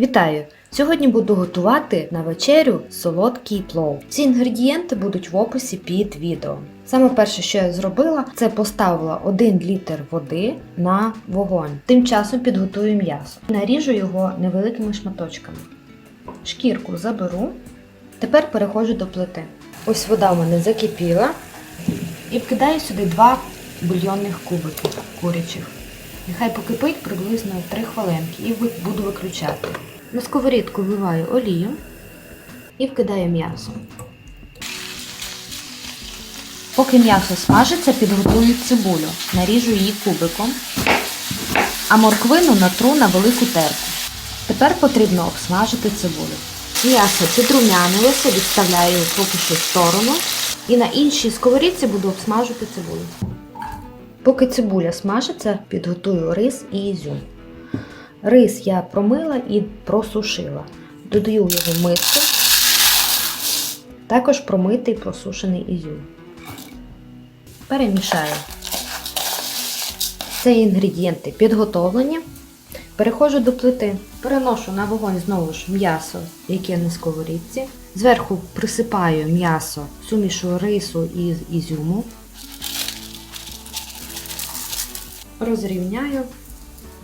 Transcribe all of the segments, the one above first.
Вітаю! Сьогодні буду готувати на вечерю солодкий плов. Ці інгредієнти будуть в описі під відео. Саме перше, що я зробила, це поставила 1 літр води на вогонь. Тим часом підготую м'ясо. Наріжу його невеликими шматочками. Шкірку заберу. Тепер переходжу до плити. Ось вода в мене закипіла. І вкидаю сюди два бульйонних кубики курячих. Нехай покипить приблизно 3 хвилинки і буду виключати. На сковорідку вливаю олію і вкидаю м'ясо. Поки м'ясо смажиться, підготую цибулю, наріжу її кубиком, а морквину натру на велику терку. Тепер потрібно обсмажити цибулю. М'ясо підрумянилося, відставляю поки що в сторону. І на іншій сковорідці буду обсмажувати цибулю. Поки цибуля смажиться, підготую рис і ізюм. Рис я промила і просушила. Додаю його в миску. Також промитий просушений ізюм. Перемішаю. Це інгредієнти підготовлені. Переходжу до плити. Переношу на вогонь знову ж м'ясо, яке на сковорідці. Зверху присипаю м'ясо сумішу рису і ізюму. Розрівняю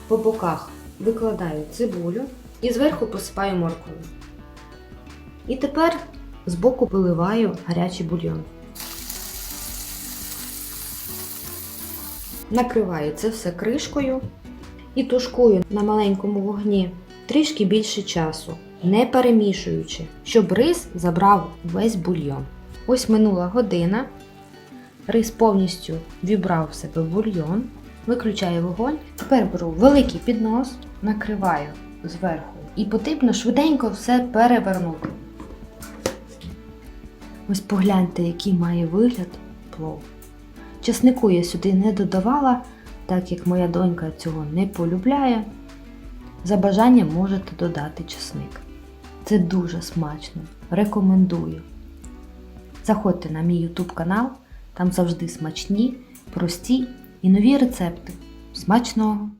по боках викладаю цибулю і зверху посипаю морквою. І тепер збоку виливаю гарячий бульйон. Накриваю це все кришкою і тушкую на маленькому вогні трішки більше часу, не перемішуючи, щоб рис забрав весь бульйон. Ось минула година. Рис повністю вібрав в себе бульйон. Виключаю вогонь. Тепер беру великий піднос, накриваю зверху. І потрібно швиденько все перевернути. Ось погляньте, який має вигляд плов. Чеснику я сюди не додавала, так як моя донька цього не полюбляє. За бажанням можете додати чесник. Це дуже смачно. Рекомендую. Заходьте на мій YouTube канал, там завжди смачні, прості і нові рецепти. Смачного!